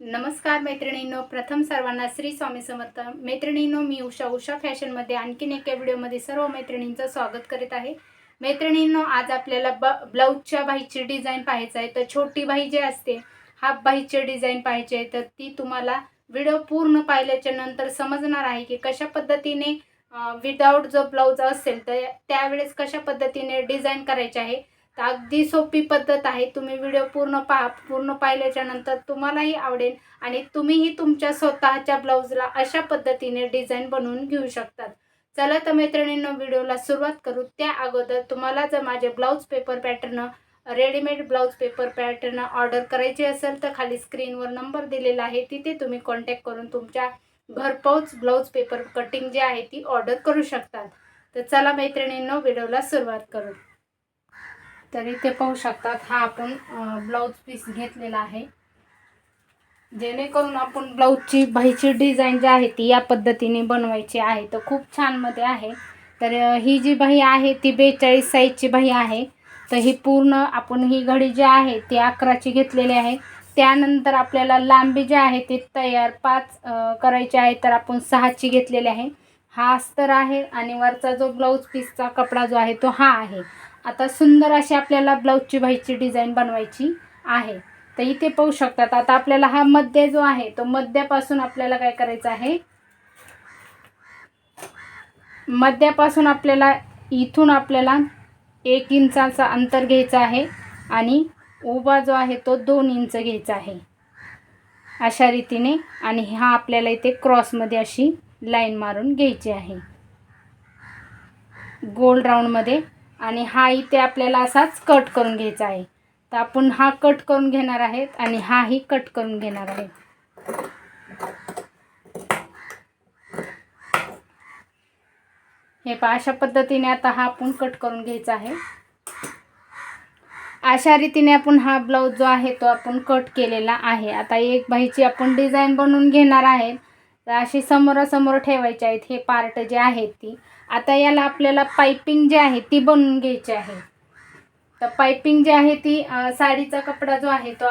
नमस्कार मैत्रिणींनो प्रथम सर्वांना श्री स्वामी समर्थ. मैत्रिणींनो मी उषा उषा फॅशनमध्ये आणखीन एका व्हिडिओमध्ये सर्व मैत्रिणींचं स्वागत करीत आहे. मैत्रिणींनो आज आपल्याला ब ब्लाऊजच्या बाहीची डिझाईन पाहायचं आहे. तर छोटी बाही जी असते हाफ बाहीची डिझाईन पाहायची आहे. तर ती तुम्हाला व्हिडिओ पूर्ण पाहिल्याच्या नंतर समजणार आहे की कशा पद्धतीने विदाऊट जो ब्लाऊज असेल तर त्यावेळेस कशा पद्धतीने डिझाईन करायचे आहे. तर अगदी सोपी पद्धत आहे. तुम्ही व्हिडिओ पूर्ण पहा पूर्ण पाहिल्याच्या नंतर तुम्हालाही आवडेल आणि तुम्हीही तुमच्या स्वतःच्या ब्लाऊजला अशा पद्धतीने डिझाईन बनवून घेऊ शकतात. चला तर मैत्रिणींनो व्हिडिओला सुरुवात करू. त्या अगोदर तुम्हाला जर माझे blouse paper pattern readymade blouse paper pattern order करायचे असेल तर खाली स्क्रीनवर नंबर दिलेला आहे. तिथे तुम्ही कॉन्टॅक्ट करून तुमच्या घरपोच ब्लाऊज पेपर कटिंग जी आहे ती ऑर्डर करू शकतात. तर चला मैत्रिणींनो व्हिडिओला सुरुवात करू. तर इथे पाहू शकतात. हा आपण ब्लाऊज पीस घेतलेला आहे. जेणेकरून आपण ब्लाऊजची बाहीची डिझाईन जी आहे ती या पद्धतीने बनवायची आहे. तर खूप छानमध्ये आहे. तर ही जी बाही आहे ती बेचाळीस साईजची बाही आहे. तर ही पूर्ण आपण ही घडी जी आहे ती अकराची घेतलेली आहे. त्यानंतर आपल्याला लांबी जी आहे ती तयार पाच करायची आहे. तर आपण सहाची घेतलेली आहे. हा अस्तर आहे आणि वरचा जो ब्लाऊज पीसचा कपडा जो आहे तो हा आहे. आता सुंदर अशी आपल्याला ब्लाऊजची बाहीची डिझाईन बनवायची आहे. तर इथे पाहू शकतात आता आपल्याला हा मध्य जो आहे तो मध्यापासून आपल्याला काय करायचं आहे? मध्यापासून आपल्याला इथून आपल्याला एक इंचाचा अंतर घ्यायचं आहे आणि उभा जो आहे तो दोन इंच घ्यायचा आहे. अशा रीतीने आणि हा आपल्याला इथे क्रॉसमध्ये अशी लाईन मारून घ्यायची आहे. गोल राऊंडमध्ये आणि हा इथे आपल्याला असाच कट करून घ्यायचा आहे. तर आपण हा कट करून घेणार आहेत आणि हाही कट करून घेणार आहे हे पहा अशा पद्धतीने आता हा आपण कट करून घ्यायचा आहे. अशा रीतीने आपण हा ब्लाऊज जो आहे तो आपण कट केलेला आहे. आता एक बाईची आपण डिझाईन बनवून घेणार आहे. तर अशी समोरासमोर ठेवायचे आहेत. हे पार्ट जे आहेत ती. आता याला आपल्याला पायपिंग जी आहे ती बनवून घ्यायची आहे. तर पायपिंग जी आहे ती साडीचा कपडा जो आहे तो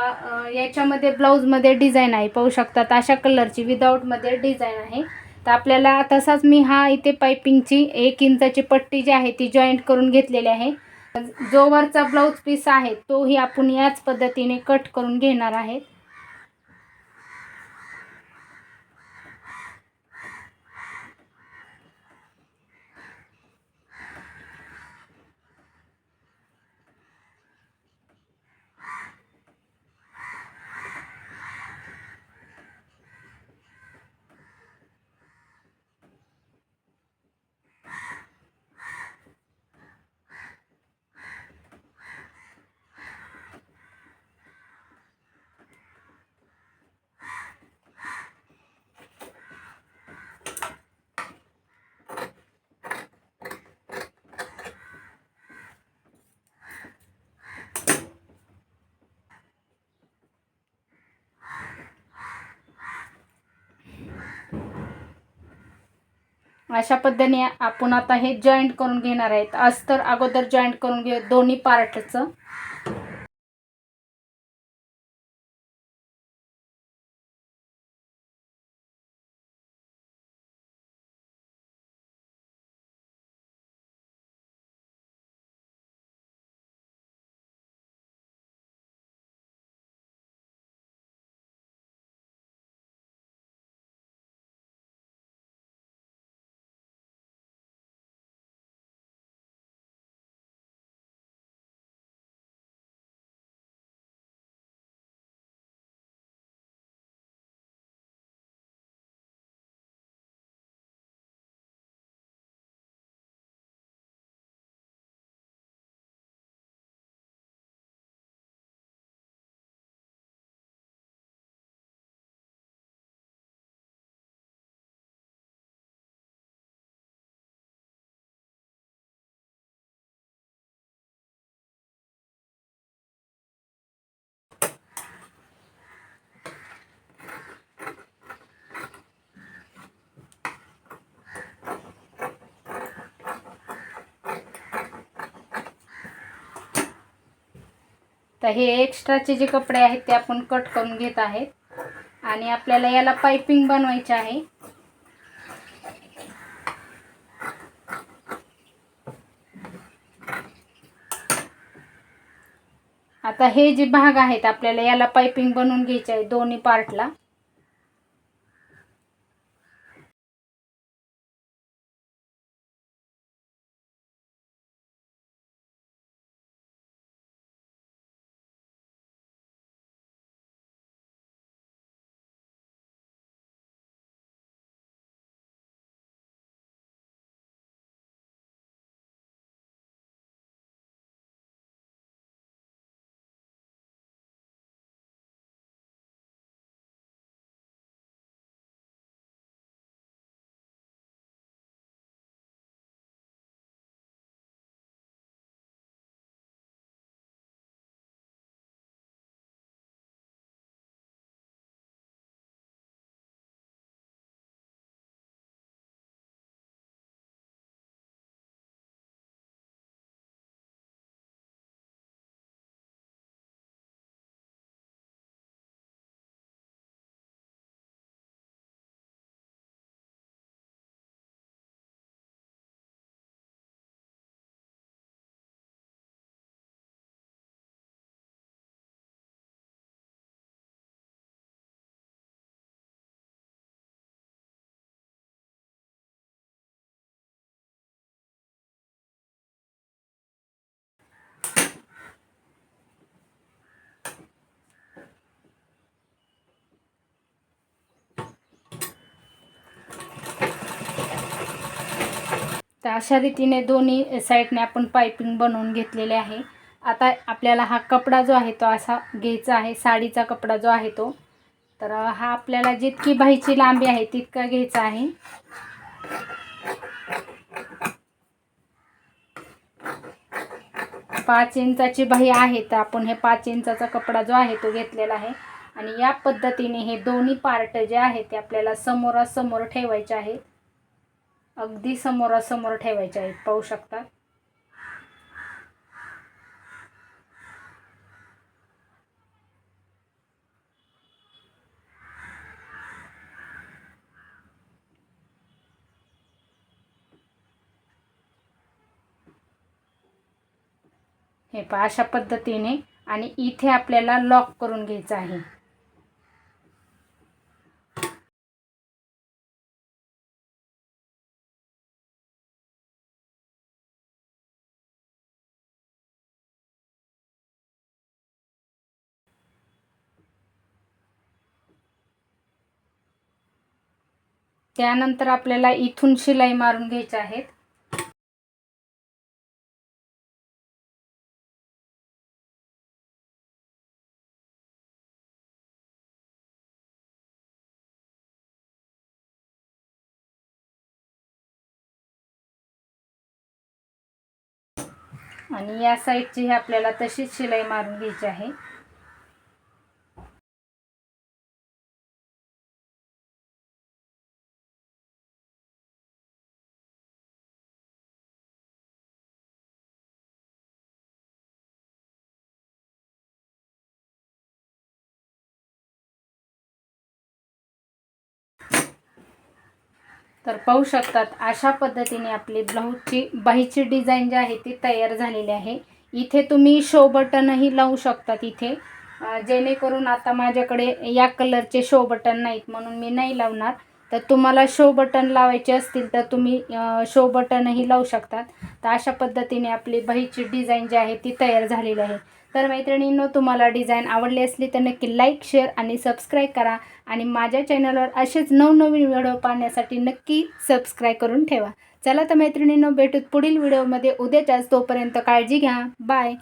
याच्यामध्ये ब्लाऊजमध्ये डिझाईन आहे. पाहू शकतात अशा कलरची विदाऊटमध्ये डिझाईन आहे. तर आपल्याला तसाच मी हा इथे पायपिंगची एक इंचाची पट्टी जी आहे ती जॉईंट करून घेतलेली आहे. जो वरचा ब्लाऊज पीस आहे तोही आपण याच पद्धतीने कट करून घेणार आहेत अशा पद्धतीने आपण आता हे जॉईंट करून घेणार आहेत. अस्तर अगोदर जॉईंट करून घे दोन्ही पार्टचं तर हे एक्स्ट्राचे जे कपडे आहेत ते आपण कट करून घेत आहेत. आणि आपल्याला याला पायपिंग बनवायची आहे. आता हे जे भाग आहेत आपल्याला याला पायपिंग बनवून घ्यायचे आहे दोन्ही पार्टला तर अशा रीतीने दोन्ही साईडने आपण पायपिंग बनवून घेतलेले आहे. आता आपल्याला हा कपडा जो आहे तो असा घ्यायचा आहे साडीचा कपडा जो आहे तो. तर हा आपल्याला जितकी बाहीची लांबी आहे तितका घ्यायचा आहे. पाच इंचाची बाही आहे तर आपण हे पाच इंचाचा कपडा जो आहे तो घेतलेला आहे. आणि या पद्धतीने हे दोन्ही पार्ट जे आहे ते आपल्याला समोरासमोर ठेवायचे आहेत. अगदी समोरासमोर ठेवायचे आहेत पाहू शकता. हे पहा अशा पद्धतीने आणि इथे आपल्याला लॉक करून घ्यायचं आहे. त्यानंतर आपल्याला इथून शिलाई मारून घ्यायच्या आहेत. आणि या साईडची ही आपल्याला तशीच शिलाई मारून घ्यायची आहे. तर पाहू शकतात अशा पद्धतीने आपली ब्लाऊजची बाहीची डिझाईन जी आहे ती तयार झालेली आहे. इथे तुम्ही शो बटनही लावू शकतात इथे. जेणेकरून आता माझ्याकडे या कलरचे शो बटन नाहीत म्हणून मी नाही लावणार. तर तुम्हाला शो बटन लावायचे असतील तर तुम्ही शो बटनही लावू शकतात. तर अशा पद्धतीने आपली बहीची डिझाईन जी आहे ती तयार झालेली आहे. तर मैत्रिणींनो तुम्हाला डिझाईन आवडली असली तर नक्की लाईक शेअर आणि सबस्क्राईब करा. आणि माझ्या चॅनलवर असेच नवनवीन व्हिडिओ पाहण्यासाठी नक्की सबस्क्राईब करून ठेवा. चला तर मैत्रिणींनो भेटूत पुढील व्हिडिओमध्ये उद्याच्याच तोपर्यंत काळजी घ्या. बाय